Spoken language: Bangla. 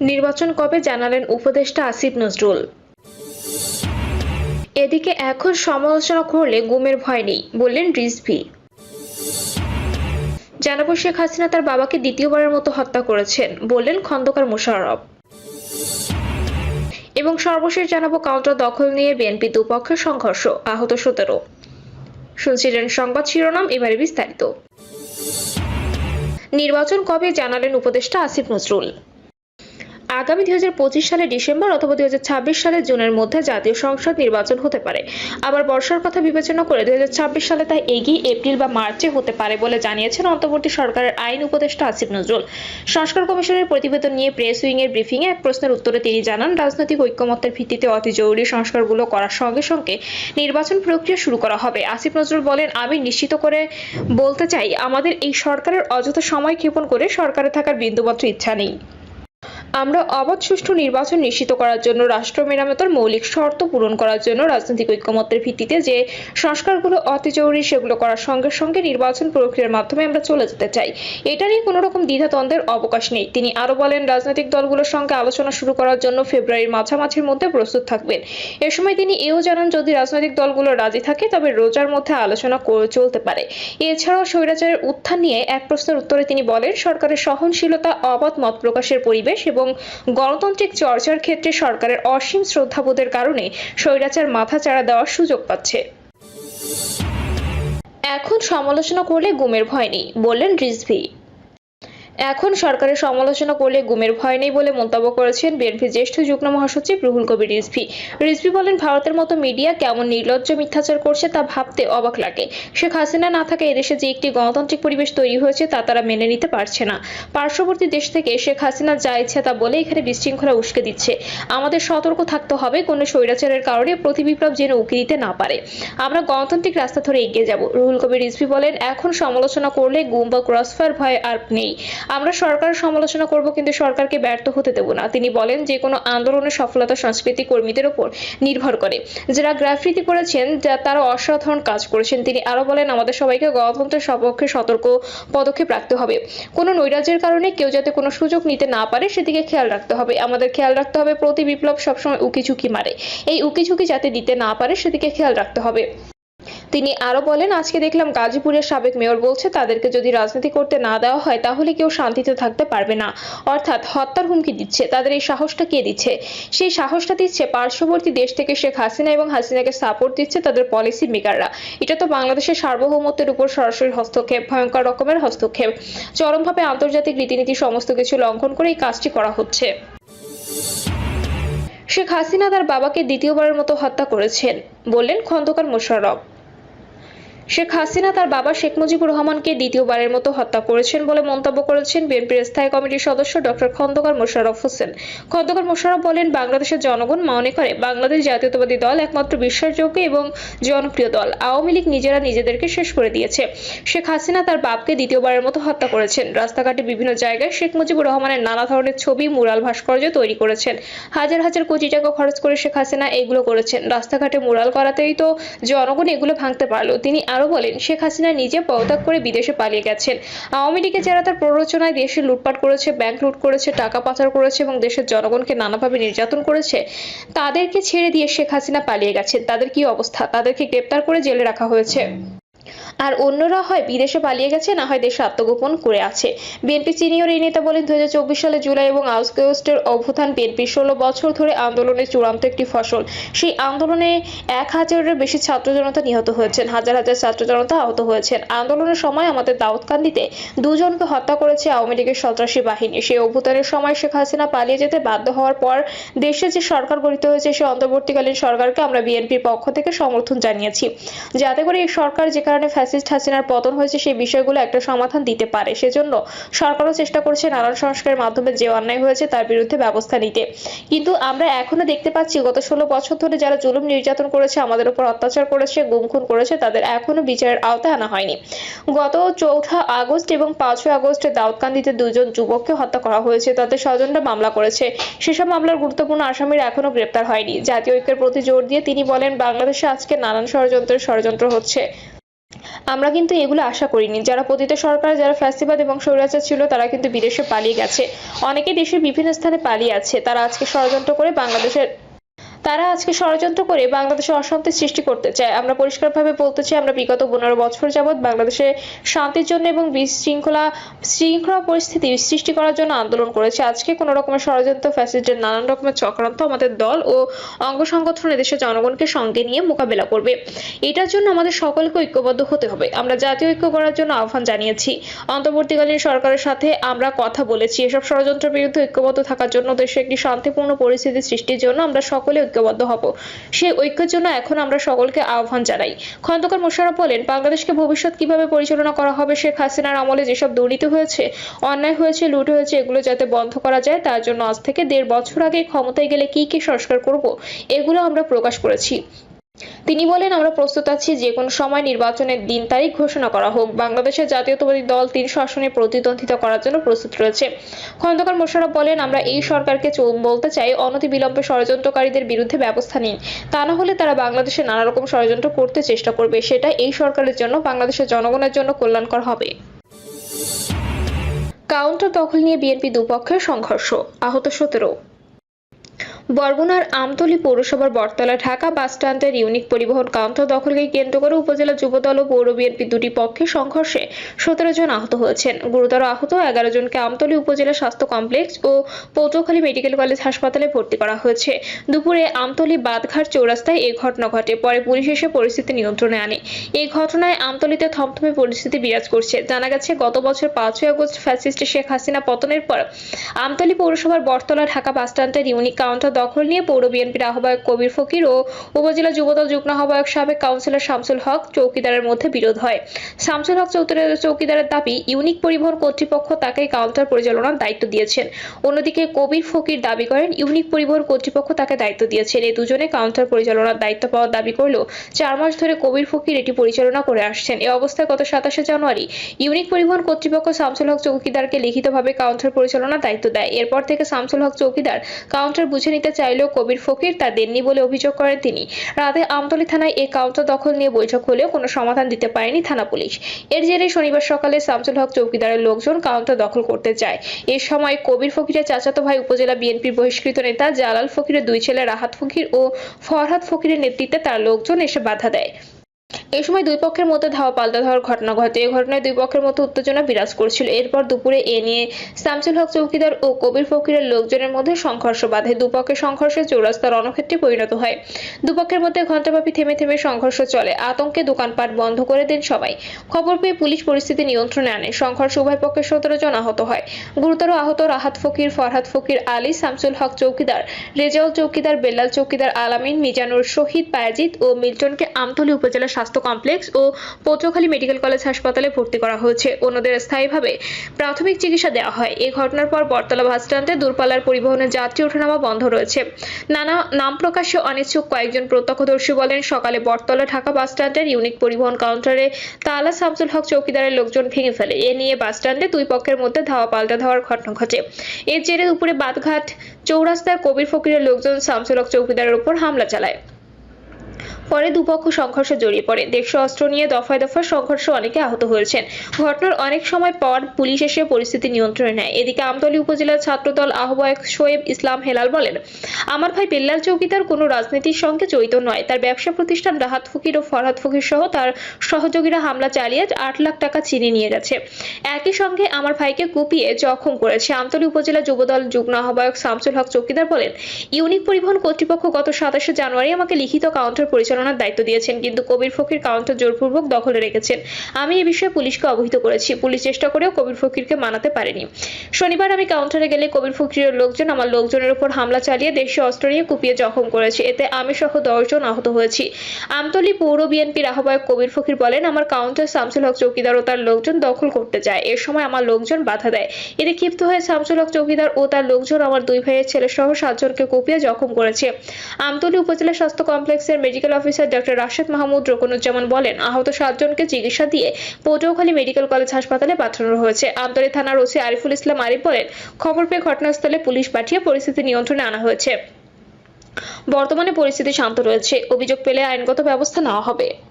নির্বাচন কবে জানালেন উপদেষ্টা আসিফ নজরুল। এদিকে এখন সমালোচনা করলে গুমের ভয় নেই, বললেন রিজভি। জানাব শেখ হাসিনা তার বাবাকে দ্বিতীয়বারের মতো হত্যা করেছেন, বললেন খন্দকার মোশাররফ। এবং সর্বশেষ জানাব কাউন্টার দখল নিয়ে বিএনপি দুপক্ষের সংঘর্ষ, আহত সতেরো। শুনছিলেন সংবাদ শিরোনাম, এবারে বিস্তারিত। নির্বাচন কবে জানালেন উপদেষ্টা আসিফ নজরুল? আগামী দুই সালের ডিসেম্বর অথবা দুই হাজার ছাব্বিশ সালের জুনের মধ্যে জাতীয় সংসদ নির্বাচন হতে পারে। আবার বর্ষার কথা বিবেচনা করে দুই সালে তা এগিয়ে এপ্রিল বা মার্চে হতে পারে বলে জানিয়েছেন অন্তর্বর্তী সরকারের আইন উপদেষ্টা আসিফ নজরুল। সংস্কার কমিশনের প্রতিবেদন নিয়ে প্রেস উইং এর ব্রিফিং এ এক প্রশ্নের উত্তরে তিনি জানান, রাজনৈতিক ঐক্যমত্যের ভিত্তিতে অতি জরুরি সংস্কারগুলো করার সঙ্গে সঙ্গে নির্বাচন প্রক্রিয়া শুরু করা হবে। আসিফ নজরুল বলেন, আমি নিশ্চিত করে বলতে চাই, আমাদের এই সরকারের অযথা সময় ক্ষেপণ করে সরকারে থাকার বিন্দুমাত্র ইচ্ছা নেই। আমরা অবাধ সুষ্ঠু নির্বাচন নিশ্চিত করার জন্য রাষ্ট্র মেরামতের মৌলিক শর্ত পূরণ করার জন্য রাজনৈতিক ঐক্যমত্যের ভিত্তিতে যে সংস্কারগুলো অতি জরুরি সেগুলো করার সঙ্গে সঙ্গে নির্বাচন প্রক্রিয়ার মাধ্যমে আমরা চলে যেতে চাই। এটা নিয়ে কোনো রকম দ্বিধাদ্বন্দ্বের অবকাশ নেই। তিনি আরও বলেন, রাজনৈতিক দলগুলোর সঙ্গে আলোচনা শুরু করার জন্য ফেব্রুয়ারির মাঝামাঝির মধ্যে প্রস্তুত থাকবেন। এ সময় তিনি এও জানান, যদি রাজনৈতিক দলগুলো রাজি থাকে, তবে রোজার মধ্যে আলোচনা চলতে পারে। এছাড়াও স্বৈরাচারের উত্থান নিয়ে এক প্রশ্নের উত্তরে তিনি বলেন, সরকারের সহনশীলতা, অবাধ মত প্রকাশের পরিবেশ এবং গণতান্ত্রিক চর্চার ক্ষেত্রে সরকারের অসীম শ্রদ্ধাবোধের কারণে স্বৈরাচার মাথাচাড়া দেওয়ার সুযোগ পাচ্ছে। এখন সমালোচনা করলে গুমের ভয় নেই, বললেন রিজভি। এখন সরকারের সমালোচনা করলে গুমের ভয় নেই বলে মন্তব্য করেছেন বিএনপি জ্যেষ্ঠ যুগ্ম মহাসচিব রুহুল কবির রিজভি। রিজভি বলেন, ভারতের মতো মিডিয়া কেমন নির্লজ্জ মিথ্যাচার করছে তা ভাবতে অবাক লাগে। শেখ হাসিনা না থাকা এদেশে যে একটি গণতান্ত্রিক পরিবেশ তৈরি হয়েছে তা তারা মেনে নিতে পারছে না। পার্শ্ববর্তী দেশ থেকে শেখ হাসিনা যা ইচ্ছে তা বলে এখানে বিশৃঙ্খলা উস্কে দিচ্ছে। আমাদের সতর্ক থাকতে হবে কোনো স্বৈরাচারের কারণে প্রতিবিপ্লব যেন উকি দিতে না পারে। আমরা গণতান্ত্রিক রাস্তা ধরে এগিয়ে যাব। রুহুল কবির রিজভি বলেন, এখন সমালোচনা করলে গুম বা ক্রসফায়ার ভয় আর নেই। আমরা সরকার সমালোচনা করব, কিন্তু সরকারকে ব্যর্থ হতে দেব না। তিনি বলেন যে, কোনো আন্দোলনের সফলতা সংস্কৃতি কর্মীদের উপর নির্ভর করে। যারা গ্রাফিতি করেছেন, যা- তারা অসাধারণ কাজ করেছেন, তিনি আরও বলেন, আমাদের সবাইকে গণতন্ত্রের সপক্ষে সতর্ক পদক্ষেপ রাখতে হবে। কোনো নৈরাজ্যের কারণে কেউ যাতে কোনো সুযোগ নিতে না পারে, সেদিকে খেয়াল রাখতে হবে। আমাদের খেয়াল রাখতে হবে প্রতি বিপ্লব সবসময় উকিঝুঁকি মারে। এই উকিঝুঁকি যাতে দিতে না পারে, সেদিকে খেয়াল রাখতে হবে। তিনি আরও বলেন, আজকে দেখলাম গাজীপুরের সাবেক মেয়র বলছে, তাদেরকে যদি রাজনীতি করতে না দেওয়া হয়, তাহলে কেউ শান্তিতে থাকতে পারবে না। অর্থাৎ হত্যার হুমকি দিচ্ছে। তাদের এই সাহসটা কে দিচ্ছে? সেই সাহসটা দিচ্ছে পার্শ্ববর্তী দেশ থেকে শেখ হাসিনা এবং হাসিনাকে সাপোর্ট দিচ্ছে তাদের পলিসি মেকাররা এটা তো বাংলাদেশের সার্বভৌমত্বের উপর সরাসরি হস্তক্ষেপ, ভয়ঙ্কর রকমের হস্তক্ষেপ। চরমভাবে আন্তর্জাতিক রীতিনীতি সমস্ত কিছু লঙ্ঘন করে এই কাজটি করা হচ্ছে। শেখ হাসিনা তার বাবাকে দ্বিতীয়বারের মতো হত্যা করেছেন, বললেন খন্দকার মোশাররফ। শেখ হাসিনা তার বাবা শেখ মুজিবুর রহমানকে দ্বিতীয়বারের মতো হত্যা করেছেন বলে মন্তব্য করেছেন বিএনপির স্থায়ী কমিটির সদস্য ডক্টর খন্দকার মোশাররফ হোসেন। খন্দকার মোশাররফ বলেন, বাংলাদেশের জনগণ মনে করে বাংলাদেশ জাতীয়তাবাদী দল একমাত্র বিশ্বাসযোগ্য এবং জনপ্রিয় দল। আওয়ামী লীগ নিজেরা নিজেদেরকে শেষ করে দিয়েছে। শেখ হাসিনা তার বাপকে দ্বিতীয়বারের মতো হত্যা করেছেন। রাস্তাঘাটে বিভিন্ন জায়গায় শেখ মুজিবুর রহমানের নানা ধরনের ছবি, মুরাল ভাস্কর্য তৈরি করেছেন। হাজার হাজার কোটি টাকা খরচ করে শেখ হাসিনা এগুলো করেছেন। রাস্তাঘাটে মুরাল করাতেই তো জনগণ এগুলো ভাঙতে পারল। তিনি আরও বলেন, শেখ হাসিনা নিজে পদত্যাগ করে বিদেশে পালিয়ে গেছেন। আওয়ামী লীগে যারা তার প্ররোচনায় দেশে লুটপাট করেছে ব্যাংক লুট করেছে, টাকা পাচার করেছে এবং দেশের জনগণকে নানাভাবে নির্যাতন করেছে, তাদেরকে ছেড়ে দিয়ে শেখ হাসিনা পালিয়ে গেছেন। তাদের কি অবস্থা? তাদেরকে গ্রেপ্তার করে জেলে রাখা হয়েছে। আর অন্যরা হয় বিদেশে পালিয়ে গেছে, না হয় দেশে আত্মগোপন করে আছে। বিএনপি সিনিয়র এই নেতা বলেন দু হাজার চব্বিশ সালে জুলাই এবং আগস্টের অভ্যুত্থান বিএনপি ষোলো বছর ধরে আন্দোলনের চূড়ান্ত একটি ফসল। সেই আন্দোলনে এক হাজারের বেশি ছাত্র জনতা নিহত হয়েছেন, হাজার হাজার ছাত্র জনতা আহত হয়েছেন। আন্দোলনের সময় আমাদের দাউদকান্দিতে দুজনকে হত্যা করেছে আওয়ামী লীগের সন্ত্রাসী বাহিনী। সেই অভ্যুত্থানের সময় শেখ হাসিনা পালিয়ে যেতে বাধ্য হওয়ার পর দেশে যে সরকার গঠিত হয়েছে, সেই অন্তর্বর্তীকালীন সরকারকে আমরা বিএনপির পক্ষ থেকে সমর্থন জানিয়েছি। যাতে করে এই সরকার যে কারণে ফ্যাসিস্ট হাসিনার পতন হয়েছে, সেই বিষয়গুলো একটা সমাধান দিতে পারে। সেজন্য সরকারও চেষ্টা করছে নানান সংস্কারের মাধ্যমে যে অন্যায় হয়েছে তার বিরুদ্ধে ব্যবস্থা নিতে। কিন্তু আমরা এখনও দেখতে পাচ্ছি, গত ষোলো বছর ধরে যারা জুলুম নির্যাতন করেছে, আমাদের উপর অত্যাচার করেছে, গুম খুন করেছে, তাদের এখনও বিচারের আওতায় আনা হয়নি। গত চৌঠা আগস্ট এবং পাঁচই আগস্টে দাউদকান্দিতে দুজন যুবককে হত্যা করা হয়েছে, তাদের স্বজনরা মামলা করেছে। সেসব মামলার গুরুত্বপূর্ণ আসামিরা এখনও গ্রেপ্তার হয়নি। জাতীয় ঐক্যের প্রতি জোর দিয়ে তিনি বলেন, বাংলাদেশে আজকে নানান ষড়যন্ত্রের ষড়যন্ত্র হচ্ছে। আমরা কিন্তু এগুলো আশা করিনি। যারা পতিত সরকার, যারা ফ্যাসিবাদ এবং স্বৈরাচার ছিল, তারা কিন্তু বিদেশে পালিয়ে গেছে। অনেকে দেশের বিভিন্ন স্থানে পালিয়ে আছে। তারা আজকে ষড়যন্ত্র করে বাংলাদেশের তারা আজকে ষড়যন্ত্র করে বাংলাদেশে অশান্তি সৃষ্টি করতে চায়। আমরা পরিষ্কারভাবে বলতে চাই, আমরা বিগত পনেরো বছর যাবৎ বাংলাদেশে শান্তির জন্য এবং বিশৃঙ্খলা, শৃঙ্খলা পরিস্থিতি সৃষ্টি করার জন্য আন্দোলন করেছে। আজকে কোনো রকমের ষড়যন্ত্র, ফ্যাসিস্টের নানান রকমের চক্রান্ত আমাদের দল ও অঙ্গ সংগঠন দেশের জনগণকে সঙ্গে নিয়ে মোকাবেলা করবে। এটার জন্য আমাদের সকলকে ঐক্যবদ্ধ হতে হবে। আমরা জাতীয় ঐক্য করার জন্য আহ্বান জানিয়েছি। অন্তর্বর্তীকালীন সরকারের সাথে আমরা কথা বলেছি। এসব ষড়যন্ত্রের বিরুদ্ধে ঐক্যবদ্ধ থাকার জন্য দেশে একটি শান্তিপূর্ণ পরিস্থিতি সৃষ্টির জন্য আমরা সকলে ঐক্যবদ্ধ হব। সেই ঐক্যের জন্য এখন আমরা সকলকে আহ্বান জানাই। খন্দকার মোশাররফ বলেন, বাংলাদেশকে ভবিষ্যৎ কীভাবে পরিচালনা করা হবে শেখ হাসিনার আমলে যেসব দুর্নীতি হয়েছে, অন্যায় হয়েছে, লুট হয়েছে, এগুলো যাতে বন্ধ করা যায়, তার জন্য আজ থেকে দেড় বছর আগে ক্ষমতায় গেলে কি কি সংস্কার করব, এগুলো আমরা প্রকাশ করেছি। তিনি বলেন, আমরা প্রস্তুত আছি, যে কোনো সময় নির্বাচনের দিন তারিখ ঘোষণা করা হোক। বাংলাদেশের জাতীয়তাবাদী দল তিনশো আসনে প্রতিদ্বন্দ্বিতা করার জন্য প্রস্তুত রয়েছে। খন্দকার মোশাররফ বলেন, আমরা এই সরকারকে বলতে চাই, অনতিবিলম্বে ষড়যন্ত্রকারীদের বিরুদ্ধে ব্যবস্থা নিন। তা না হলে তারা বাংলাদেশে নানা রকম ষড়যন্ত্র করতে চেষ্টা করবে। সেটা এই সরকারের জন্য, বাংলাদেশের জনগণের জন্য কল্যাণকর হবে। কাউন্টার দখল নিয়ে বিএনপি দুপক্ষের সংঘর্ষ, আহত সতেরো। বরগুনার আমতলী পৌরসভার বটতলা ঢাকা বাস স্ট্যান্ডের ইউনিক পরিবহন কাউন্টার দখলকে কেন্দ্র করে উপজেলা যুবদল ও পৌর বিএনপি দুটি পক্ষে সংঘর্ষে সতেরো জন আহত হয়েছেন। গুরুতর আহত এগারো জনকে আমতলী উপজেলা স্বাস্থ্য কমপ্লেক্স ও পটুয়াখালী মেডিকেল কলেজ হাসপাতালে ভর্তি করা হয়েছে। দুপুরে আমতলী বাদঘাট চৌরাস্তায় এই ঘটনা ঘটে। পরে পুলিশ এসে পরিস্থিতি নিয়ন্ত্রণে আনে। এই ঘটনায় আমতলীতে থমথমে পরিস্থিতি বিরাজ করছে। জানা গেছে, গত বছর পাঁচই আগস্ট ফ্যাসিস্ট শেখ হাসিনা পতনের পর আমতলী পৌরসভার বটতলা ঢাকা বাস স্ট্যান্ডের ইউনিক কাউন্টার দখল নিয়ে পৌর বিএনপির আহ্বায়ক কবির ফকির ও উপজেলা যুবদল যুগ্ম আহ্বায়ক সাবেক কাউন্সিলর শামসুল হক চৌকিদারের মধ্যে বিরোধ হয়। শামসুল হক চৌকিদারের দাবি, ইউনিক পরিবহন কর্তৃপক্ষ তাকে কাউন্টার পরিচালনার দায়িত্ব দিয়েছেন। অন্যদিকে কবির ফকির দাবি করেন, ইউনিক পরিবহন কর্তৃপক্ষ তাকে দায়িত্ব দিয়েছেন। এই দুজনে কাউন্টার পরিচালনার দায়িত্ব পাওয়ার দাবি করলেও চার মাস ধরে কবির ফকির এটি পরিচালনা করে আসছেন। এ অবস্থায় গত সাতাশে জানুয়ারি ইউনিক পরিবহন কর্তৃপক্ষ শামসুল হক চৌকিদারকে লিখিতভাবে কাউন্টার পরিচালনার দায়িত্ব দেয়। এরপর থেকে শামসুল হক চৌকিদার কাউন্টার বুঝে নিতে চাইলেও কবির ফকির তা দেননি বলে অভিযোগ করেন তিনি। রাতে আমতলী থানায় এই কাউন্টার দখল নিয়ে বৈঠক হলেও কোনো সমাধান দিতে পারেনি থানা পুলিশ। এর জেরে শনিবার সকালে শামসুল হক চৌকিদারের লোকজন কাউন্টার দখল করতে চায়। এ সময় কবির ফকিরের চাচাতো ভাই উপজেলা বিএনপির বহিষ্কৃত নেতা জালাল ফকিরের দুই ছেলে রাহাত ফকির ও ফরহাদ ফকিরের নেতৃত্বে তার লোকজন এসে বাধা দেয়। এই সময় দুই পক্ষের মধ্যে ধাওয়া পাল্টা ধাওয়ার ঘটনা ঘটে। এই ঘটনায় দুই পক্ষের মধ্যে উত্তেজনা বিরাজ করছিল। এরপর দুপুরে এ নিয়ে শামসুল হক চৌকিদার ও কবির ফকিরের লোকজনের মধ্যে সংঘর্ষ বাধে। দুপক্ষের সংঘর্ষে চৌরাস্তা রণক্ষেত্রে পরিণত হয়। দুপক্ষের মধ্যে ঘণ্টাব্যাপী থেমে থেমে সংঘর্ষ চলে। আতঙ্কে দোকানপাট বন্ধ করে দেন সবাই। খবর পেয়ে পুলিশ পরিস্থিতি নিয়ন্ত্রণে আনে। সংঘর্ষ উভয় পক্ষের সতেরো জন আহত হয়। গুরুতর আহত রাহাত ফকির, ফরহাদ ফকির, আলী, শামসুল হক চৌকিদার, রেজাউল চৌকিদার, বেল্লাল চৌকিদার, আলামিন, মিজানুর, শহীদ বায়াজিৎ ও মিল্টনকে আমতলী উপজেলা স্বাস্থ্য কমপ্লেক্স ও পটুয়াখালী মেডিকেল কলেজ হাসপাতালে ভর্তি করা হয়েছে। অন্যদের স্থায়ীভাবে প্রাথমিক চিকিৎসা দেওয়া হয়। এই ঘটনার পর বটতলা বাস স্ট্যান্ডে দূরপাল্লার পরিবহনের যাত্রী ওঠানামা বন্ধ রয়েছে। নানা নাম প্রকাশে অনিচ্ছুক কয়েকজন প্রত্যক্ষদর্শী বলেন, সকালে বটতলা ঢাকা বাস স্ট্যান্ডের ইউনিক পরিবহন কাউন্টারে তালা শামসুল হক চৌকিদারের লোকজন ভেঙে ফেলে। এ নিয়ে বাস স্ট্যান্ডে দুই পক্ষের মধ্যে ধাওয়া পাল্টা ধাওয়ার ঘটনা ঘটে। এর জেরে দুপুরে বাদঘাট চৌরাস্তার কবির ফকিরের লোকজন শামসুল হক চৌকিদারের উপর হামলা চালায়। পরে দুপক্ষ সংঘর্ষে জড়িয়ে পড়ে। দেড়শো অস্ত্র নিয়ে দফায় দফায় সংঘর্ষ অনেকে আহত হয়েছেন। ঘটনার অনেক সময় পর পুলিশ এসে পরিস্থিতি নিয়ন্ত্রণে নেয়। এদিকে আমতলী উপজেলার ছাত্রদল আহ্বায়ক শোয়েব ইসলাম হেলাল বলেন, আমার ভাই বেল্লাল চৌকিদার কোনো রাজনীতির সঙ্গে জড়িত নয়। তার ব্যবসা প্রতিষ্ঠান রাহাত ফকির ও ফরহাদ ফকির সহ তার সহযোগীরা হামলা চালিয়ে আট লাখ টাকা চিনি নিয়ে গেছে। একই সঙ্গে আমার ভাইকে কুপিয়ে জখম করেছে আমতলী উপজেলা যুবদল যুগ্ম আহ্বায়ক শামসুল হক চৌকিদার বলেন, ইউনিক পরিবহন কর্তৃপক্ষ গত সাতাশে জানুয়ারি আমাকে লিখিত কাউন্টার পরিচালনার দায়িত্ব দিয়েছেন, কিন্তু কবির ফকির কাউন্টার জোরপূর্বক দখলে রেখেছেন। আমি এ বিষয়ে পুলিশকে অবহিত করেছি। পুলিশ চেষ্টা করেও কবির ফকিরকে মানাতে পারেনি। শনিবার আমি কাউন্টারে গেলে কবির ফকিরের লোকজন আমার লোকজনের উপর হামলা চালিয়ে দেশীয় অস্ত্র নিয়ে কুপিয়ে জখম করেছে। এতে আমি সহ দশজন আহত হয়েছি। আমতলী পৌর বিএনপির আহ্বায়ক কবির ফকির বলেন, আমার কাউন্টার শামসুল হক চৌকিদার ও তার লোকজন দখল করতে যায়। এ সময় আমার লোকজন বাধা দেয়। এতে ক্ষিপ্ত হয়ে শামসুল হক চৌকিদার ও তার লোকজন আমার দুই ভাইয়ের ছেলে সহ সাতজনকে কুপিয়ে জখম করেছে। আমতলী উপজেলা স্বাস্থ্য কমপ্লেক্সের medical officer doctor Rashed Mahmud Roknuzzaman বলেন, আহত সাতজনকে চিকিৎসা দিয়ে পটুয়াখালী মেডিকেল কলেজ হাসপাতালে পাঠানো হয়েছে। আমতলী থানার ওসি আরিফুল ইসলাম আরিফ বলেন, খবর পেয়ে ঘটনাস্থলে পুলিশ পাঠিয়ে পরিস্থিতি নিয়ন্ত্রণে আনা হয়েছে। বর্তমানে পরিস্থিতি শান্ত রয়েছে। অভিযোগ পেলে আইনগত ব্যবস্থা নেওয়া হবে।